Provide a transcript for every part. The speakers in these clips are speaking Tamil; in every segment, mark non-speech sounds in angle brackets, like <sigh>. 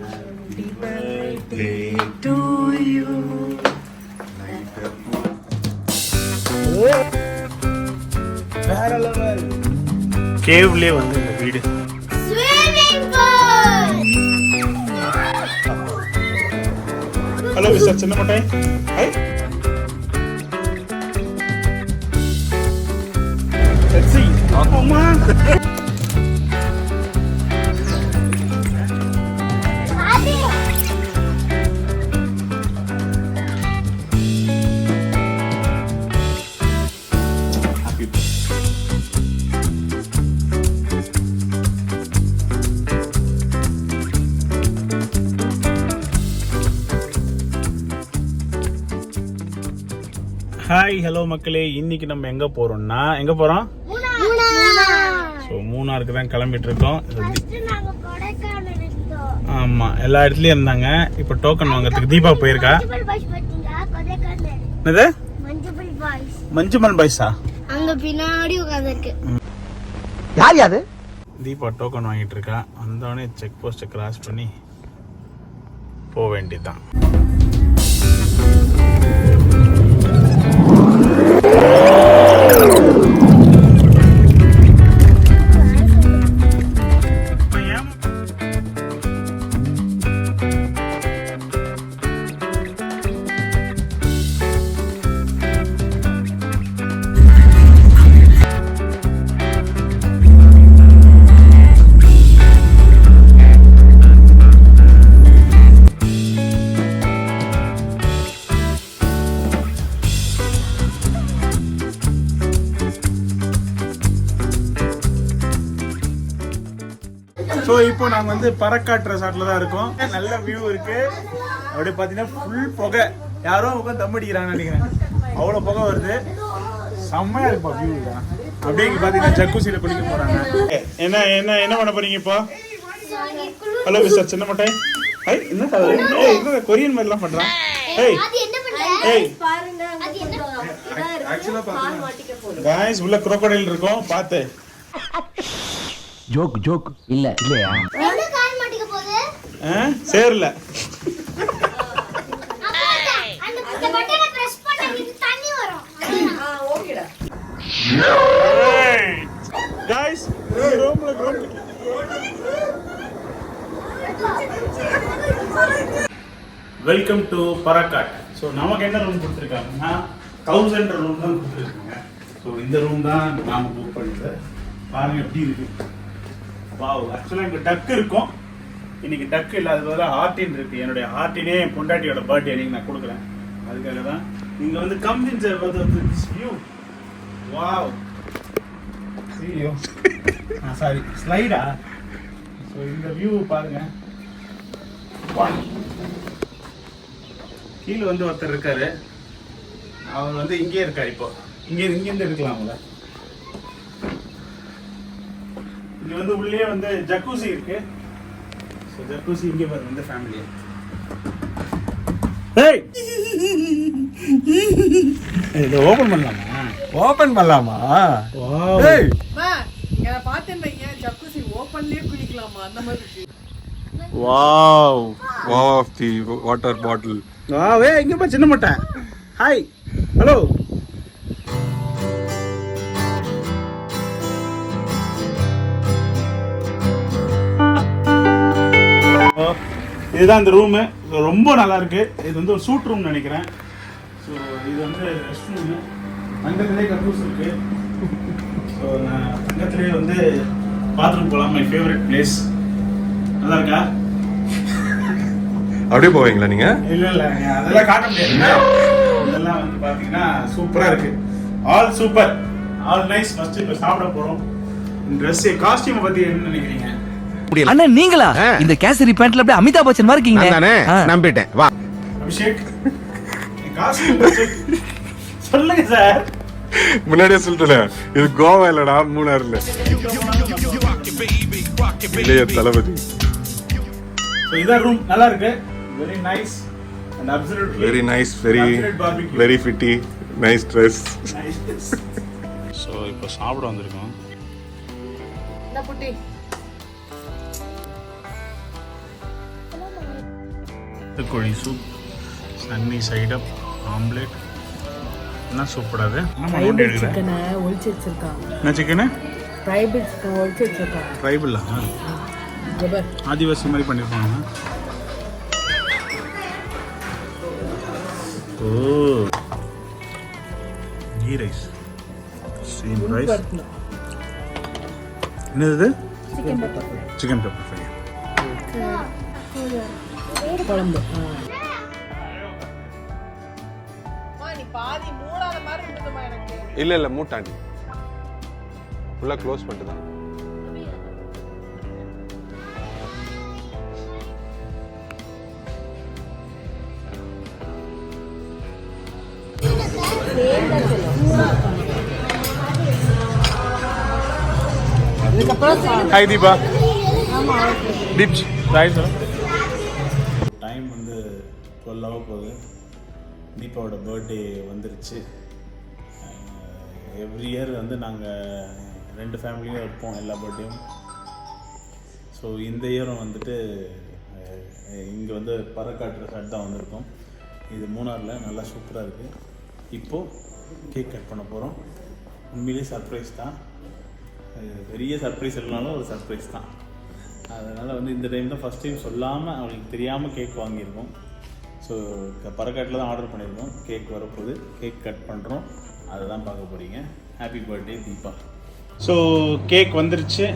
Happy birthday to you. வேற லெவல் கேவ்லயே வந்து இந்த வீடு Swimming pool! ஹலோ மிஸ்டர் சின்ன மட்டை ஹை Let's see. அம்மா ஹாய் ஹலோ மக்களே. இன்னைக்கு நம்ம எங்க போறோம்னா எங்க போறோம்! ஸோ மூணாருக்கு தான் கிளம்பிட்டு இருக்கோம் First நாங்க கொடைக்கானல் இருந்தோம். ஆமா எல்லா இடத்துலயும் இருந்தாங்க. இப்போ டோக்கன் வாங்குறதுக்கு தீபா போயிருக்கா. என்னது. மஞ்சுமல் பாய்ஸா அங்க பின்னாடி உட்காந்துருக்கு யார் யாது? தீபா டோக்கன் வாங்கிட்டு இருக்கா வந்தோடனே செக் போஸ்ட்டை கிராஸ் பண்ணி போக வேண்டியதுதான். Miami. ஸோ இப்போ நாங்கள் வந்து பறக்காட்டு ரெசார்ட்ல தான் இருக்கோம். நல்ல வியூ இருக்கு. அப்படியே பார்த்தீங்கன்னா ஃபுல் புகை. யாரோ உட்காந்து தம் அடிக்கிறாங்கன்னு நினைக்கிறேன். அவ்வளோ புகை வருது. செம்மையா இருக்குப்பா வியூ தான் அப்படியே இங்க பார்த்தீங்கன்னா ஜக்கூசியில் குளிக்க போறாங்க. என்ன என்ன என்ன பண்ண போறீங்க இப்போ? ஹலோ மிஸ்டர் சின்ன மட்டை. ஹை என்ன என்ன கொரியன் மாதிரிலாம் பண்றான் ஏய் அது என்ன பண்ற? ஏய். அது என்ன? காய்ஸ் உள்ள crocodile இருக்கும். பார்த்து ஜோக் ஜோக். இல்ல இல்லையா? சேரல. ரூம்ல room welcome to Parakkat so நமக்கு என்ன ரூம் கொடுத்துருக்காங்கன்னா தௌசண்ட் ரூம் தான் கொடுத்துருக்காங்க. ஸோ இந்த ரூம் தான் நாம புக் பண்ணது பாருங்க எப்படி இருக்கு. வாவ் ஆக்சுவலாக இங்கே டக்கு இருக்கும். இன்னைக்கு டக்கு இல்லாத பதிலாக ஹார்டின் இருக்கு. என்னுடைய ஹார்டினே என் பொண்டாட்டியோட பர்த்டே அன்னைக்கு நான் கொடுக்குறேன். அதுக்காக தான் நீங்கள் வந்து கம்பின் சார் வந்து வியூ வாவ் ஐயோ. சாரி ஸ்லைடா ஸோ இந்த வியூ பாருங்க. கீழே வந்து ஒருத்தர் இருக்காரு. அவர் வந்து இங்கே இருக்கார் இப்போ. இங்கே இங்கேருந்து எடுக்கலாம் அவங்கள இங்க வந்து உள்ளே வந்து ஜக்கூசி இருக்கு. ஸோ ஜக்கூசி இங்கே பாருங்க இந்த ஃபேமிலி ஏய்! இதை ஓப்பன் பண்ணலாமா? ஓபன் பண்ணலாமா? வாவ் ஏய்! Wow of the water bottle. Wow ஏய் இங்க பா சின்ன மட்டன் ஹாய் ஹலோ இதுதான் இந்த ரூமு ரொம்ப நல்லா இருக்கு இது வந்து ஒரு சூட் ரூம் நினைக்கிறேன். ஸோ இது வந்து ரெஸ்ட் ரூமு அங்கத்திலே கக்கூஸ் இருக்கு. ஸோ நான் அங்கத்திலே வந்து பாத்ரூம் போகலாம் மை ஃபேவரட் பிளேஸ் நல்லா இருக்கா அப்படியே போவீங்களா நீங்க? இல்ல இல்ல. அதெல்லாம் காட்ட முடியாது. இதெல்லாம் வந்து பாத்தீங்கன்னா சூப்பரா இருக்கு. All super all nice first இப்ப சாப்பிட போறோம். ட்ரெஸ் காஸ்டியூம் பத்தி என்ன நினைக்கிறீங்க? அண்ணா நீங்களா? இந்த கேசரி பேண்ட்ல அப்படியே அமிதாப் பச்சன் மாதிரி இருக்கீங்க நானே. நம்பிட்டேன். வா. அபிஷேக் சொல்லுங்க சார். முன்னாடியே சொல்லிட்டேன் இது கோவா இல்லடா மூணார் இல்ல. இளைய தளபதி. இதான் ரூம் நல்லா இருக்கு. Very nice very nice very. Very pretty nice dress so இப்போ சாப்பிட வந்திருக்கோம். நாட்டுக்கோழி soup sunny side up omelette என்ன சூப்பர் அது? சிக்கனை ஒழிச்சு வச்சிருக்காங்க. என்ன சிக்கனு ட்ரைபிள் சிக்கன் ஒழிச்சு வச்சிருக்காங்க ட்ரைபிளா ஆதிவாசி மாதிரி பண்ணியிருப்பாங்க ஓ கீ ரைஸ் சீம் ரைஸ் என்னது சிக்கன் பெப்பர் ஃப்ரை குழம்பு. இல்ல இல்ல மூட்டாண்டி. ஃபுல்லா க்ளோஸ் பண்ணிட்டு தான் ஹாய் தீபா. டிப்ஸ் ரைஸ் தீபாவோட பர்த்டே வந்துருச்சு. எவ்ரி இயர் வந்து நாங்கள் ரெண்டு ஃபேமிலியும் இருப்போம் எல்லா பர்த்டேயும் ஸோ இந்த இயரும் வந்துட்டு இங்கே வந்து பறக்காட்டுற ஷர்ட் தான் வந்திருக்கோம். இது மூணாரில் நல்லா சூப்பராக இருக்குது இப்போது கேக் கட் பண்ண போகிறோம் உண்மையிலேயே சர்ப்ரைஸ் தான். அது பெரிய சர்ப்ரைஸ் இல்லைனாலும் ஒரு சர்ப்ரைஸ் தான். அதனால் வந்து இந்த டைம் தான் ஃபஸ்ட் டைம் சொல்லாமல் அவங்களுக்கு தெரியாமல் கேக் வாங்கியிருக்கோம். ஸோ பறக்காட்டில் தான் ஆர்டர் பண்ணியிருக்கோம். கேக் வரப்போகுது. கேக் கட் பண்ணுறோம் அதை தான் பார்க்க போகிறீங்க happy birthday Deepa so cake வந்துருச்சு.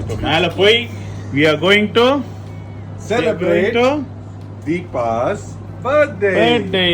இப்போ மேலே போய் we are going to Celebrate Deepa's birthday birthday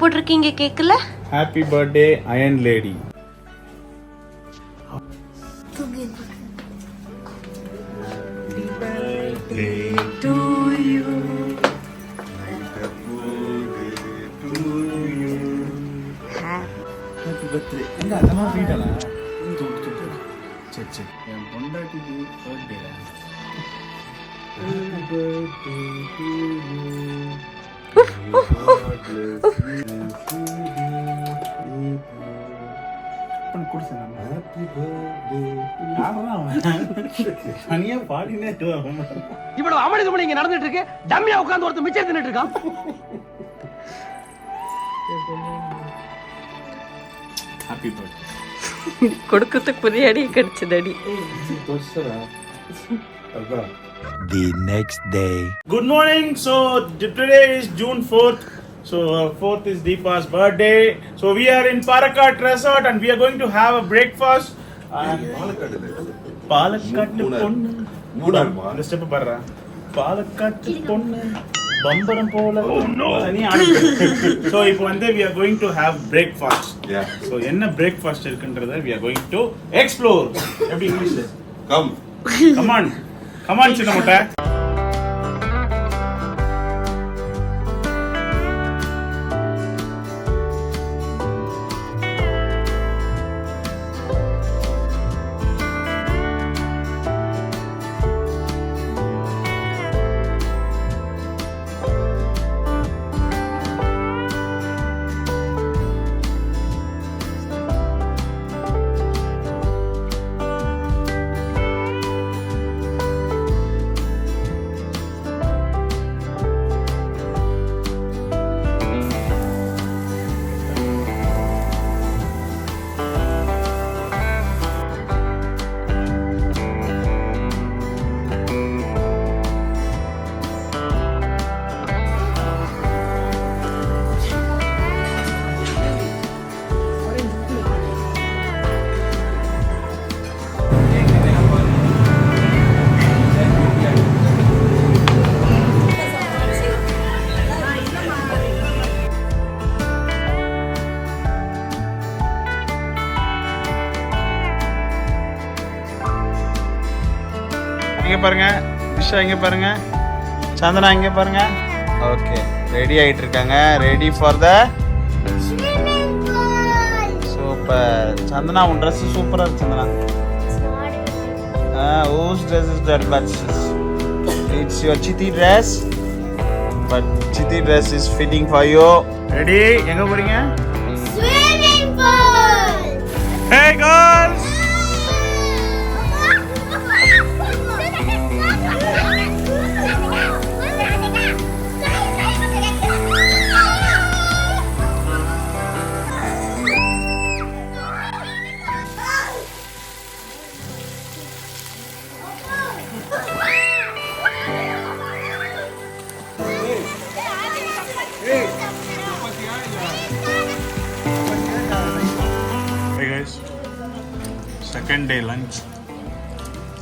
போட்டிருக்கீங்க கேக்கல ஹாப்பி பர்த்டே அயன் லேடி சரி சரி. என் பொண்டாட்டிக்கு பர்த்டே இவ்வளவு அமளிதுமணி இங்க நடந்துட்டு இருக்கு. டம்மியா உட்கார்ந்து ஒருத்தர் மிச்சம் தின்னுட்டு இருக்கான். ஹாப்பி பர்த்டே கொடுக்கறதுக்கு புதிய அடி கிடைச்சது அடி the next day Good morning. So t- today is June 4th. So uh, 4th is Deepa's birthday. So we are in Parakat Resort and we are going to have a breakfast. பாலக்காட்டு பொண்ணு பாடுறா பாலக்காட்டு பொண்ணு பம்பரம் போல. ஸோ <laughs> இப்போ வந்து we are going to have breakfast. Yeah. So என்ன பிரேக்ஃபாஸ்ட் இருக்குன்றத we are going to explore. எப்படி இங்கிலீஷ்ல கம் கமான் கமான் சின்ன முட்டை. இங்க பாருங்க திஷா இங்க பாருங்க சந்தனா இங்க பாருங்க ஓகே ரெடி ஆயிட்டு இருக்காங்க ready for the. Super Chandana உன் ட்ரெஸ் சூப்பரா இருக்கு Chandana whose dress is that but it's your chithi dress but chithi dress is fitting for you ready எங்க pool. hey girls second day lunch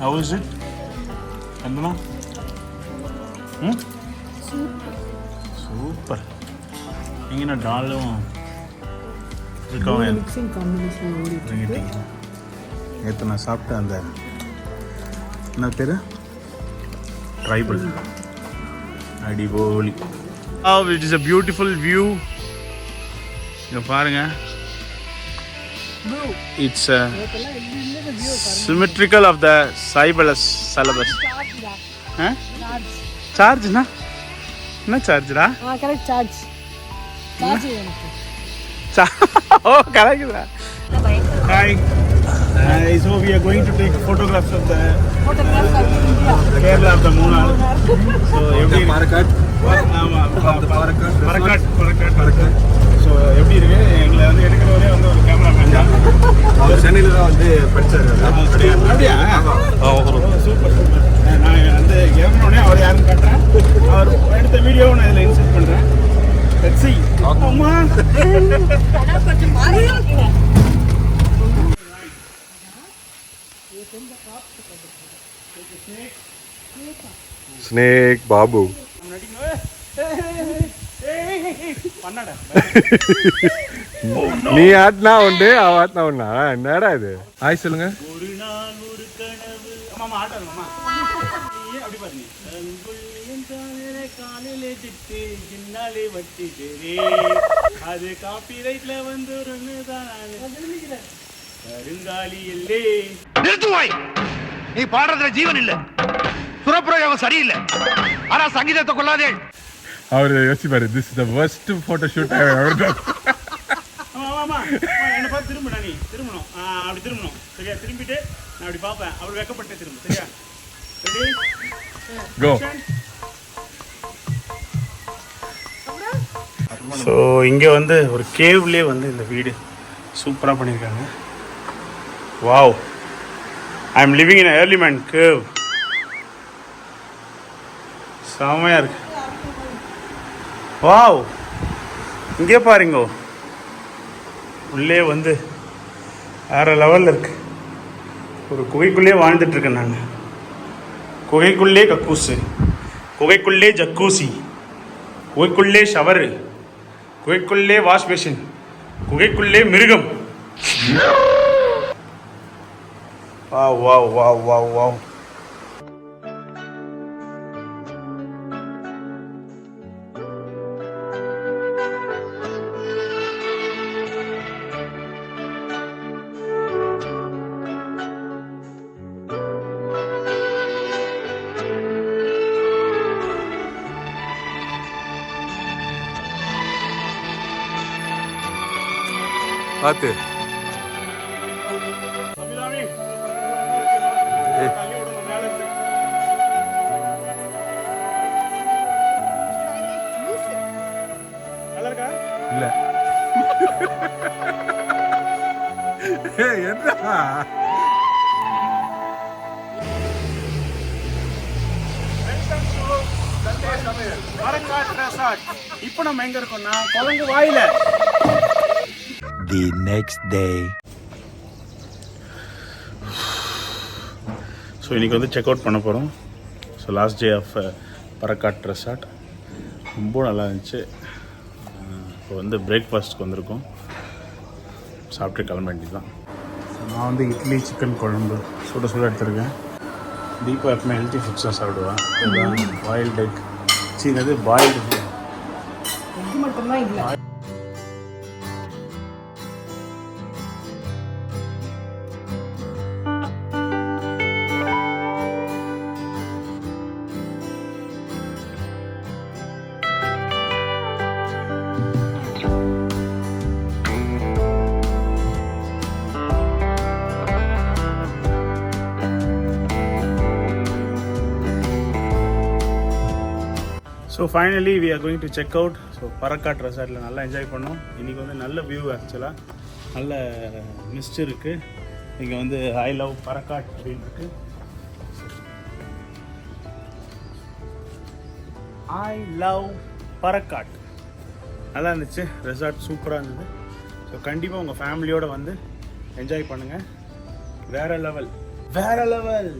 how is it கந்தனா ம் சூப்பர் டாலும் இருக்கவன் மிக்சிங் காம்பினேஷன் ஓடி நேற்று நான் சாப்பிட்ட அந்த என்ன பேர்? Tribal அடிபோலி. It is a beautiful view இங்கே பாருங்க இட்ஸ் சிமெட்ரிக்கல் ஆஃப் த சைபலஸ் சலபஸ் சார்ஜ்னா என்ன சார்ஜ்டா கரெக்ட் சார்ஜ் சார்ஜ் ஓ கரெக்டா hi so we are going to take photographs of the photograph of India Kerala of the Munnar so எப்படி பாரக்காட் ஸோ எப்படி இருக்கு? எங்களை வந்து எடுக்கிறவரே வந்து ஒரு கேமராமேன் தான். அவர் சென்னையில தான் வந்து படிச்சாரு அப்படியா? அப்படியா? சூப்பர் சூப்பர் நான் வந்து கேமரானே அவர் யாருன்னு காட்டுறேன். அவர் எடுத்த வீடியோவை நான் இதில் இன்சர்ட் பண்ணுறேன் லெட்ஸ் see. அம்மா. கொஞ்சம் மாறி ஸ்னேக் பாபு பண்ணாட <laughs> நீ ஆட்டினா உண்டு அவ ஆட்டினா உண்டா? என்னடா இது? ஹாய் சொல்லுங்க. ஒரு நாள் ஒரு கனவு ஆமாம் ஆட்டம் அம்மா நீ அப்படி பாருங்க காலையில திட்டு அது காப்பி ரைட்ல வந்து கருங்காலி இல்லே நிறுத்துவாய் நீ பாடுறதுல ஜீவன் இல்ல. சுரப்பிரயோகம் சரியில்லை. ஆனா சங்கீதத்தை கொள்ளாதே. அவர் யோசிப்பாரு this is the worst photo shoot I ever done என்ன பார்த்து திரும்பணும் நீ. திரும்பணும். அப்படி திரும்பணும். சரியா? திரும்பிட்டு நான் அப்படி பார்ப்பேன். அப்படி வெக்கப்பட்டு திரும்ப. சரியா? ரெடி? கோ ஸோ இங்கே வந்து ஒரு கேவ்லேயே வந்து இந்த வீடு சூப்பராக பண்ணியிருக்காங்க. Wow I am living in early man cave செமையாக இருக்கு. வாவ். இங்கே பாருங்கோ. உள்ளே வந்து வேறு லெவலில் இருக்கு. ஒரு குகைக்குள்ளே வாழ்ந்துட்டுருக்கேன் நான். குகைக்குள்ளே கக்கூசு. குகைக்குள்ளே ஜக்கூசி குகைக்குள்ளே ஷவரு குகைக்குள்ளே வாஷ் பேஷன் குகைக்குள்ளே மிருகம். Wow wow wow wow wow. பார்த்து. இல்ல. என்னடா? இப்போ நம்ம எங்க இருக்கோம்னா குழங்கு வாயில. The next day. ஸோ இன்றைக்கி வந்து செக் அவுட் பண்ண போகிறோம் so last day of Parakkat resort ரொம்ப நல்லா இருந்துச்சு. இப்போ வந்து பிரேக்ஃபாஸ்ட்க்கு வந்திருக்கோம். சாப்பிட்டு கிளம்ப வேண்டியது தான் நான் வந்து இட்லி சிக்கன் குழம்பு சுட சுட எடுத்திருக்கேன். தீபா எப்பவுமே ஹெல்த்தி ஃபுட்ஸ் தான் சாப்பிடுவேன் பாயில்டு எக் சீனது பாயில்டு மட்டும்தான் இல்லை. So finally we are going to check out so Parakkat ரெசார்ட்டில் நல்லா என்ஜாய் பண்ணோம். இன்றைக்கி வந்து நல்ல வியூ ஆக்சுவலாக நல்ல மிஸ்ட் இருக்குது இங்கே வந்து ஐ லவ் பறக்காட் அப்படின்னு இருக்கு. ஐ லவ் பறக்காட் நல்லா இருந்துச்சு. ரெசார்ட் சூப்பராக இருந்தது. ஸோ கண்டிப்பாக உங்கள் ஃபேமிலியோடு வந்து என்ஜாய் பண்ணுங்கள் வேற லெவல் வேறு லெவல்